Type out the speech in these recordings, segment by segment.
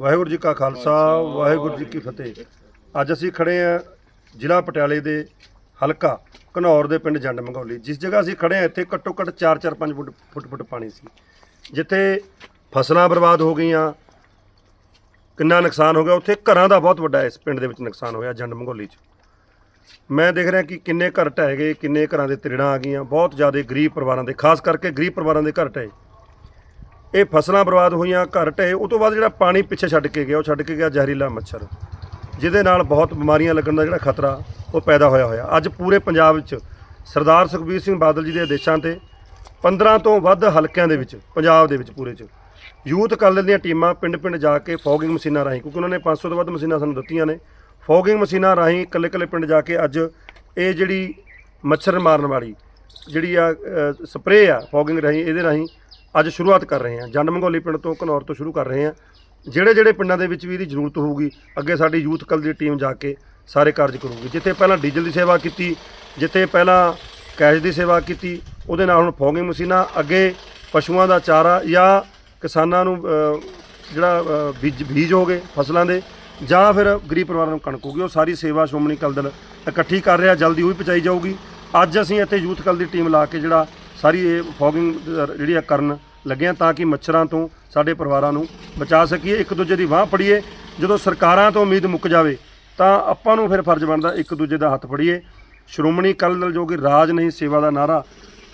ਵਾਹਿਗੁਰੂ ਜੀ ਕਾ ਖਾਲਸਾ ਵਾਹਿਗੁਰੂ ਜੀ ਕੀ ਫਤਿਹ। ਅੱਜ ਅਸੀਂ ਖੜੇ ਆ ਜ਼ਿਲ੍ਹਾ ਪਟਿਆਲੇ ਦੇ ਹਲਕਾ ਘਨੌਰ ਦੇ ਪਿੰਡ ਜੰਡ ਮੰਗੌਲੀ। ਜਿਸ ਜਗ੍ਹਾ ਅਸੀਂ ਖੜੇ ਆ ਇੱਥੇ ਘੱਟੋ ਘੱਟ 4-4 5 ਫੁੱਟ ਫੁੱਟ ਫੁੱਟ ਪਾਣੀ ਸੀ। ਜਿੱਥੇ ਫਸਲਾਂ ਬਰਬਾਦ ਹੋ ਗਈਆਂ ਕਿੰਨਾ ਨੁਕਸਾਨ ਹੋ ਗਿਆ ਉੱਥੇ ਘਰਾਂ ਦਾ ਬਹੁਤ ਵੱਡਾ ਇਸ ਪਿੰਡ ਦੇ ਵਿੱਚ ਨੁਕਸਾਨ ਹੋਇਆ ਜੰਡ ਮੰਗੌਲੀ 'ਚ। ਮੈਂ ਦੇਖ ਰਿਹਾ ਕਿ ਕਿੰਨੇ ਘਰ ਢਹਿ ਗਏ ਕਿੰਨੇ ਘਰਾਂ ਦੇ ਤਿਰੜਾਂ ਆ ਗਈਆਂ ਬਹੁਤ ਜ਼ਿਆਦਾ ਗਰੀਬ ਪਰਿਵਾਰਾਂ ਦੇ ਖਾਸ ਕਰਕੇ ਗਰੀਬ ਪਰਿਵਾਰਾਂ ਦੇ ਘਰ ਢਹਿ ਇਹ ਫਸਲਾਂ ਬਰਬਾਦ ਹੋਈਆਂ, ਘਰ ਢੇ ਉਹ ਤੋਂ ਬਾਅਦ ਜਿਹੜਾ ਪਾਣੀ ਪਿੱਛੇ ਛੱਡ ਕੇ ਗਿਆ, ਉਹ ਛੱਡ ਕੇ ਗਿਆ ਜ਼ਹਿਰੀਲਾ ਮੱਛਰ। ਜਿਹਦੇ ਨਾਲ ਬਹੁਤ ਬਿਮਾਰੀਆਂ ਲੱਗਣ ਦਾ ਜਿਹੜਾ ਖਤਰਾ, ਉਹ ਪੈਦਾ ਹੋਇਆ ਹੋਇਆ। ਅੱਜ ਪੂਰੇ ਪੰਜਾਬ ਵਿੱਚ ਸਰਦਾਰ ਸੁਖਬੀਰ ਸਿੰਘ ਬਾਦਲ ਜੀ ਦੇ ਆਦੇਸ਼ਾਂ ਤੇ 15 ਤੋਂ ਵੱਧ ਹਲਕਿਆਂ ਦੇ ਵਿੱਚ, ਪੰਜਾਬ ਦੇ ਵਿੱਚ ਪੂਰੇ 'ਚ, ਯੂਥ ਕਾਲਜ ਦੀਆਂ ਟੀਮਾਂ ਪਿੰਡ-ਪਿੰਡ ਜਾ ਕੇ ਫੋਗਿੰਗ ਮਸ਼ੀਨਾਂ ਰਾਹੀਂ, ਕਿਉਂਕਿ ਉਹਨਾਂ ਨੇ 500 ਤੋਂ ਵੱਧ ਮਸ਼ੀਨਾਂ ਸਾਨੂੰ ਦਿੱਤੀਆਂ ਨੇ, ਫੋਗਿੰਗ ਮਸ਼ੀਨਾਂ ਰਾਹੀਂ ਇਕੱਲੇ-ਇਕੱਲੇ ਪਿੰਡ ਜਾ ਕੇ ਅੱਜ ਇਹ ਜਿਹੜੀ ਮੱਛਰ ਮਾਰਨ ਵਾਲੀ ਜਿਹੜੀ ਆ ਸਪਰੇਅ ਆ ਫੋਗਿੰਗ ਰਾਹੀਂ, ਇਹਦੇ ਰਾਹੀਂ ਅੱਜ ਸ਼ੁਰੂਆਤ ਕਰ ਰਹੇ ਹਾਂ। ਜੰਡ ਮੰਗੋਲੀ ਪਿੰਡ ਤੋਂ ਘਨੌਰ ਤੋਂ ਸ਼ੁਰੂ ਕਰ ਰਹੇ ਹਾਂ। ਜਿਹੜੇ ਜਿਹੜੇ ਪਿੰਡਾਂ ਦੇ ਵਿੱਚ ਵੀ ਇਹਦੀ ਜ਼ਰੂਰਤ ਹੋਊਗੀ, ਅੱਗੇ ਸਾਡੀ ਯੂਥ ਕਲ ਦੀ ਟੀਮ ਜਾ ਕੇ ਸਾਰੇ ਕਾਰਜ ਕਰੂਗੀ। ਜਿੱਥੇ ਪਹਿਲਾਂ ਡੀਜ਼ਲ ਦੀ ਸੇਵਾ ਕੀਤੀ, ਜਿੱਥੇ ਪਹਿਲਾਂ ਕੈਸ਼ ਦੀ ਸੇਵਾ ਕੀਤੀ, ਉਹਦੇ ਨਾਲ ਹੁਣ ਫੋਗਿੰਗ ਮਸ਼ੀਨਾਂ, ਅੱਗੇ ਪਸ਼ੂਆਂ ਦਾ ਚਾਰਾ ਜਾਂ ਕਿਸਾਨਾਂ ਨੂੰ ਜਿਹੜਾ ਬੀਜ ਬੀਜ ਹੋ ਗਏ ਫਸਲਾਂ ਦੇ, ਜਾਂ ਫਿਰ ਗਰੀਬ ਪਰਿਵਾਰਾਂ ਨੂੰ ਕਣਕ ਹੋਊਗੀ ਉਹ ਸਾਰੀ ਸੇਵਾ ਸ਼੍ਰੋਮਣੀ ਕਲ ਦਲ ਇਕੱਠੀ ਕਰ ਰਿਹਾ। ਜਲਦੀ ਉਹ ਵੀ ਪਹੁੰਚਾਈ ਜਾਊਗੀ। ਅੱਜ ਅਸੀਂ ਇੱਥੇ ਯੂਥ ਕਲ ਦੀ ਟੀਮ ਲਾ ਕੇ ਜਿਹੜਾ ਸਾਰੀ ਇਹ ਫੋਗਿੰਗ ਜਿਹੜੀ ਆ ਕਰਨ ਲੱਗੇ ਹਾਂ ਤਾਂ ਕਿ ਮੱਛਰਾਂ ਤੋਂ ਸਾਡੇ ਪਰਿਵਾਰਾਂ ਨੂੰ ਬਚਾ ਸਕੀਏ, ਇੱਕ ਦੂਜੇ ਦੀ ਬਾਹ ਫੜੀਏ। ਜਦੋਂ ਸਰਕਾਰਾਂ ਤੋਂ ਉਮੀਦ ਮੁੱਕ ਜਾਵੇ, ਤਾਂ ਆਪਾਂ ਨੂੰ ਫਿਰ ਫਰਜ਼ ਬਣਦਾ ਇੱਕ ਦੂਜੇ ਦਾ ਹੱਥ ਫੜੀਏ। ਸ਼੍ਰੋਮਣੀ ਅਕਾਲੀ ਦਲ ਜੋ ਕਿ ਰਾਜ ਨਹੀਂ ਸੇਵਾ ਦਾ ਨਾਰਾ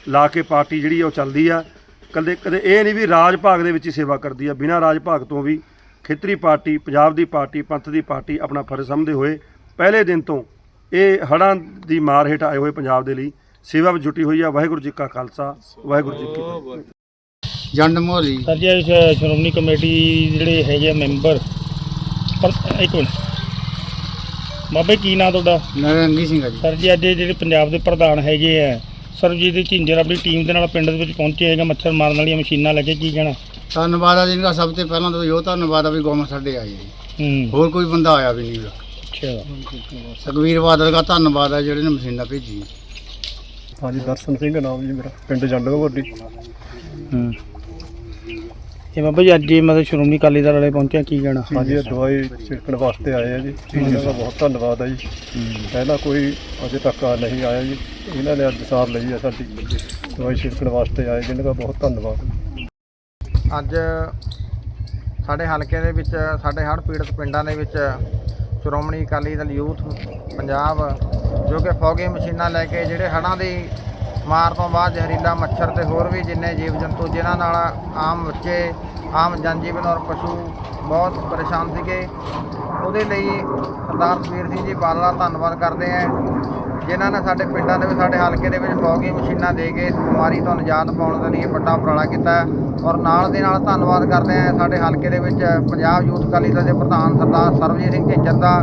ਲਾ ਕੇ ਪਾਰਟੀ ਜਿਹੜੀ ਆ ਉਹ ਚੱਲਦੀ ਆ। ਕਦੇ ਕਦੇ ਇਹ ਨਹੀਂ ਵੀ ਰਾਜ ਭਾਗ ਦੇ ਵਿੱਚ ਹੀ ਸੇਵਾ ਕਰਦੀ ਆ। ਬਿਨਾਂ ਰਾਜ ਭਾਗ ਤੋਂ ਵੀ ਖੇਤਰੀ ਪਾਰਟੀ, ਪੰਜਾਬ ਦੀ ਪਾਰਟੀ, ਪੰਥ ਦੀ ਪਾਰਟੀ ਆਪਣਾ ਫਰਜ਼ ਸਮਝਦੇ ਹੋਏ ਪਹਿਲੇ ਦਿਨ ਤੋਂ ਇਹ ਹੜ੍ਹਾਂ ਦੀ ਮਾਰ ਹੇਠ ਆਏ ਹੋਏ ਪੰਜਾਬ ਦੇ ਲਈ ਸੇਵਾ ਵਿੱਚ ਜੁਟੀ ਹੋਈ ਆ। ਵਾਹਿਗੁਰੂ ਜੀ ਕਾ ਖਾਲਸਾ, ਵਾਹਿਗੁਰੂ ਜੀ ਕੀ ਫਤਿਹ। ਜੰਡ ਮੋਹਲੀ ਸਰ ਜੀ ਸ਼- ਸ਼੍ਰੋਮਣੀ ਕਮੇਟੀ ਜਿਹੜੇ ਹੈਗੇ ਆ ਮੈਂਬਰ ਪਰ ਇੱਕ ਮਿੰਟ। ਬਾਬੇ ਕੀ ਨਾਂ ਤੁਹਾਡਾ? ਨਰਿੰਦਰ ਸਿੰਘ ਆ ਜੀ। ਸਰ ਜੀ ਅੱਜ ਇਹ ਜਿਹੜੇ ਪੰਜਾਬ ਦੇ ਪ੍ਰਧਾਨ ਹੈਗੇ ਆ ਸਰਜੀਤ ਝਿੰਜਰ ਆਪਣੀ ਟੀਮ ਦੇ ਨਾਲ ਪਿੰਡ ਦੇ ਵਿੱਚ ਪਹੁੰਚੇ ਹੈਗੇ ਮੱਛਰ ਮਾਰਨ ਵਾਲੀਆਂ ਮਸ਼ੀਨਾਂ ਲੈ ਕੇ ਕੀ ਕਹਿਣਾ? ਧੰਨਵਾਦ ਆ ਜੀ ਇਹਦਾ ਸਭ ਤੋਂ ਪਹਿਲਾਂ ਤਾਂ ਇਹ ਧੰਨਵਾਦ ਆ ਵੀ ਗੌਰਮੈਂਟ ਸਾਡੇ ਆਈ ਜੀ। ਹੂੰ। ਹੋਰ ਕੋਈ ਬੰਦਾ ਆਇਆ ਵੀ ਨਹੀਂ ਗਾ। ਅੱਛਾ। ਸੁਖਬੀਰ ਬਾਦਲ ਦਾ ਧੰਨਵਾਦ ਆ ਜਿਹੜੇ ਨੇ ਮਸ਼ੀਨਾਂ ਭੇਜੀ ਹਾਂਜੀ ਦਰਸ਼ਨ ਸਿੰਘ ਨਾਮ ਜੀ ਮੇਰਾ ਪਿੰਡ ਜੰਡਗੋਡੀ ਇਹ ਬਾਬਾ ਜੀ ਅੱਜ ਇਹ ਮਤਲਬ ਸ਼੍ਰੋਮਣੀ ਅਕਾਲੀ ਦਲ ਵਾਲੇ ਪਹੁੰਚੇ ਆ, ਕੀ ਕਹਿਣਾ? ਹਾਂਜੀ ਇਹ ਦਵਾਈ ਛਿੜਕਣ ਵਾਸਤੇ ਆਏ ਆ ਜੀ। ਇਹਨਾਂ ਦਾ ਬਹੁਤ ਧੰਨਵਾਦ ਆ ਜੀ। ਪਹਿਲਾਂ ਕੋਈ ਅਜੇ ਤੱਕ ਆ ਨਹੀਂ ਆਇਆ ਜੀ। ਇਹਨਾਂ ਨੇ ਅੱਜ ਸਾਰ ਲਈ ਆ ਸਾਡੀ ਦਵਾਈ ਛਿੜਕਣ ਵਾਸਤੇ ਆਏ ਜਿਨ੍ਹਾਂ ਦਾ ਬਹੁਤ ਧੰਨਵਾਦ। ਅੱਜ ਸਾਡੇ ਹਲਕੇ ਦੇ ਵਿੱਚ ਸਾਡੇ ਹੜ੍ਹ ਪੀੜਤ ਪਿੰਡਾਂ ਦੇ ਵਿੱਚ ਸ਼੍ਰੋਮਣੀ ਅਕਾਲੀ ਦਲ ਯੂਥ ਪੰਜਾਬ ਜੋ ਕਿ ਫੌਗੀ ਮਸ਼ੀਨਾਂ ਲੈ ਕੇ ਜਿਹੜੇ ਹੜ੍ਹਾਂ ਦੀ ਮਾਰ ਤੋਂ ਬਾਅਦ ਜ਼ਹਿਰੀਲਾ ਮੱਛਰ ਤੇ ਹੋਰ ਵੀ ਜਿੰਨੇ ਜੀਵ ਜੰਤੂ ਜਿਨ੍ਹਾਂ ਨਾਲ ਆਮ ਬੱਚੇ, ਆਮ ਜਨਜੀਵਨ ਔਰ ਪਸ਼ੂ ਬਹੁਤ ਪਰੇਸ਼ਾਨ ਸੀਗੇ। ਉਹਦੇ ਲਈ ਸਰਦਾਰ ਸੁਖਬੀਰ ਸਿੰਘ ਜੀ ਬਾਦਲ ਦਾ ਧੰਨਵਾਦ ਕਰਦੇ ਹਾਂ ਜਿਨ੍ਹਾਂ ਨੇ ਸਾਡੇ ਪਿੰਡਾਂ ਦੇ ਵਿੱਚ, ਸਾਡੇ ਹਲਕੇ ਦੇ ਵਿੱਚ ਫੌਗੀ ਮਸ਼ੀਨਾਂ ਦੇ ਕੇ ਇਸ ਬਿਮਾਰੀ ਤੋਂ ਨਿਜਾਤ ਪਾਉਣ ਦੇ ਲਈ ਵੱਡਾ ਉਪਰਾਲਾ ਕੀਤਾ। ਔਰ ਨਾਲ ਦੇ ਨਾਲ ਧੰਨਵਾਦ ਕਰਦੇ ਹਾਂ ਸਾਡੇ ਹਲਕੇ ਦੇ ਵਿੱਚ ਪੰਜਾਬ ਯੂਥ ਅਕਾਲੀ ਦਲ ਦੇ ਪ੍ਰਧਾਨ ਸਰਦਾਰ ਸਰਬਜੀਤ ਸਿੰਘ ਝਿੰਜਰ ਦਾ।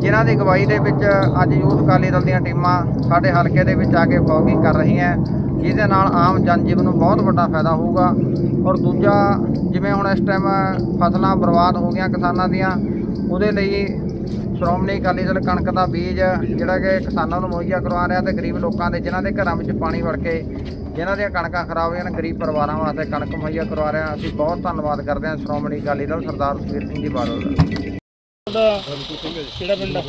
ਜਿਨ੍ਹਾਂ ਦੀ ਅਗਵਾਈ ਦੇ ਵਿੱਚ ਅੱਜ ਯੂਥ ਅਕਾਲੀ ਦਲ ਦੀਆਂ ਟੀਮਾਂ ਸਾਡੇ ਹਲਕੇ ਦੇ ਵਿੱਚ ਆ ਕੇ ਫੌਗਿੰਗ ਕਰ ਰਹੀਆਂ ਜਿਹਦੇ ਨਾਲ ਆਮ ਜਨਜੀਵਨ ਨੂੰ ਬਹੁਤ ਵੱਡਾ ਫਾਇਦਾ ਹੋਊਗਾ। ਔਰ ਦੂਜਾ, ਜਿਵੇਂ ਹੁਣ ਇਸ ਟਾਈਮ ਫਸਲਾਂ ਬਰਬਾਦ ਹੋ ਗਈਆਂ ਕਿਸਾਨਾਂ ਦੀਆਂ, ਉਹਦੇ ਲਈ ਸ਼੍ਰੋਮਣੀ ਅਕਾਲੀ ਦਲ ਕਣਕ ਦਾ ਬੀਜ, ਜਿਹੜਾ ਕਿ ਕਿਸਾਨਾਂ ਨੂੰ ਮੁਹੱਈਆ ਕਰਵਾ ਰਿਹਾ ਤੇ ਗਰੀਬ ਲੋਕਾਂ ਦੇ, ਜਿਨ੍ਹਾਂ ਦੇ ਘਰਾਂ ਵਿੱਚ ਪਾਣੀ ਵੜ ਕੇ, ਜਿਨ੍ਹਾਂ ਦੀਆਂ ਕਣਕਾਂ ਖਰਾਬ ਹੋਈਆਂ ਨੇ, ਗਰੀਬ ਪਰਿਵਾਰਾਂ ਵਾਸਤੇ ਕਣਕ ਮੁਹੱਈਆ ਕਰਵਾ ਰਿਹਾ ਅਸੀਂ ਬਹੁਤ ਧੰਨਵਾਦ ਕਰਦੇ ਹਾਂ ਸ਼੍ਰੋਮਣੀ ਅਕਾਲੀ ਦਲ ਸਰਦਾਰ ਸੁਖਬੀਰ ਸਿੰਘ ਜੀ ਬਾਦਲ ਦਾ। ਤੁਹਾਡਾ ਕਿਹੜਾ ਪਿੰਡ ਆ?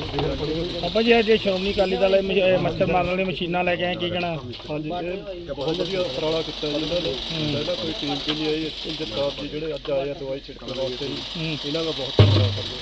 ਬਾਬਾ ਜੀ ਅੱਜ ਇਹ ਸ਼੍ਰੋਮਣੀ ਅਕਾਲੀ ਦਲ ਇਹ ਮਸ਼- ਇਹ ਮੱਛਰ ਮਾਰਨ ਵਾਲੀਆਂ ਮਸ਼ੀਨਾਂ ਲੈ ਕੇ ਆਏ ਕੀ ਕਹਿਣਾ? ਹਾਂਜੀ ਇਹ ਬਹੁਤ ਵਧੀਆ ਉਪਰਾਲਾ ਕੀਤਾ ਜੀ ਇਹਨਾਂ ਨੇ। ਪਹਿਲਾਂ ਕੋਈ ਟੀਮ ਕੇ ਨਹੀਂ ਆਈ ਇੰਜਰ ਸਾਹਿਬ ਜੀ ਜਿਹੜੇ ਅੱਜ ਆਏ ਆ ਦਵਾਈ ਛਿੜਕਣ ਵਾਸਤੇ। ਜੀ ਹੂੰ। ਇਹਨਾਂ ਦਾ ਬਹੁਤ ਧੰਨਵਾਦ ਕਰਦੇ